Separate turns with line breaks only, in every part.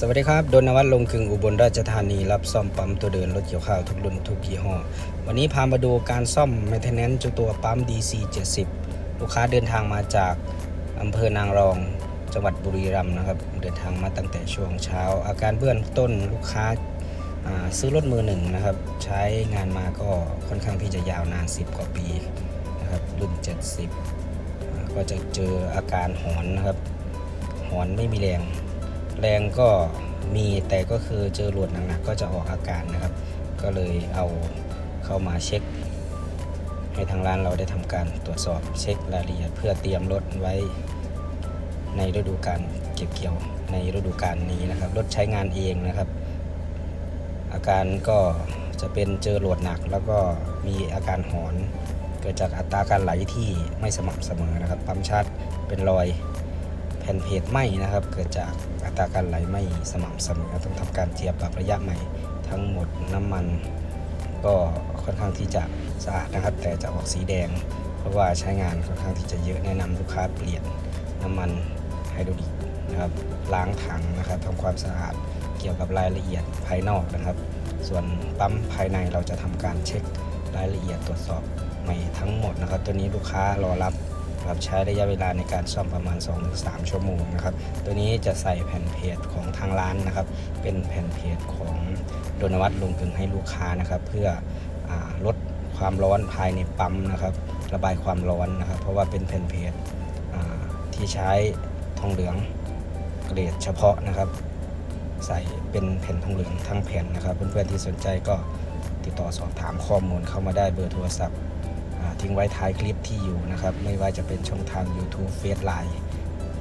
สวัสดีครับ โดนวัฒน์ลงกึงอุบลราชธานี รับซ่อมปั๊มตัวเดินรถเกี่ยวข้าวทุกรุ่นทุกยี่ห้อ วันนี้พามาดูการซ่อม maintenance จ้าตัวปั๊ม DC 70 ลูกค้าเดินทางมาจากอำเภอนางรอง จังหวัดบุรีรัมย์นะครับ เดินทางมาตั้งแต่ช่วงเช้า อาการเบื้องต้นลูกค้าซื้อรถมือหนึ่งนะครับ ใช้งานมาก็ค่อนข้างที่จะยาวนาน 10 กว่าปีนะครับ รุ่น 70 ก็จะเจออาการหอนนะครับ หอนไม่มีแรง แรงก็มีแต่ก็คือเจอหลวดหนักๆก็จะออกอาการนะครับ ก็เลยเอาเข้ามาเช็ค ให้ทางร้านเราได้ทำการตรวจสอบเช็ครายละเอียดเพื่อเตรียมรถไว้ในฤดูการเก็บเกี่ยวในฤดูการนี้นะครับ รถใช้งานเองนะครับ อาการก็จะเป็นเจอโหลดหนัก แล้วก็มีอาการหอน เกิดจากอัตราการไหลที่ไม่สม่ำเสมอนะครับปั๊มชาร์จเป็นรอย ผ่นเพจไหมนะครับ เกิดจากอัตราการไหลไม่สม่ำเสมอต้องทำการเจียบปรับระยะใหม่ ทั้งหมดน้ำมัน ก็ค่อนข้างที่จะสะอาดนะครับ แต่จะออกสีแดง เพราะว่าใช้งานค่อนข้างที่จะเยอะแนะนำลูกค้าเปลี่ยนน้ำมันไฮดรอลิกนะครับล้างถังนะครับทำความสะอาดเกี่ยวกับรายละเอียดภายนอกนะครับ ส่วนปั๊มภายในเราจะทำการเช็ครายละเอียดตรวจสอบใหม่ทั้งหมดนะครับ ตัวนี้ลูกค้ารอรับ ครับใช้ระยะเวลาในการซ่อมประมาณ 2-3 ชั่วโมงนะครับตัวนี้จะใส่แผ่นเพจของทางร้านนะครับ เป็นแผ่นเพจของโดนวัฒน์ลงกึงให้ลูกค้านะครับ เพื่ออลดความร้อนภายในปั๊มนะครับ ระบายความร้อนนะครับ เพราะว่าเป็นแผ่นเพจที่ใช้ทองเหลืองเกรดเฉพาะนะครับ ใส่เป็นแผ่นทองเหลืองทั้งแผ่นนะครับ เพื่อนๆที่สนใจก็ติดต่อสอบถามข้อมูลเข้ามาได้เบอร์โทรศัพท์ ทิ้งไว้ท้ายคลิปที่อยู่นะครับ ไม่ว่าจะเป็นช่องทาง YouTube f a c e Line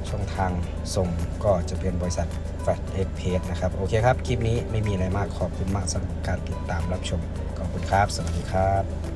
ช่องทางส่งก็จะเป็นบริษัท f a t e x p a g e นะครับ โอเคครับ คลิปนี้ไม่มีอะไรมากขอบคุณมากสำหรับการติดตามรับชม ขอบคุณครับ สวัสดีครับ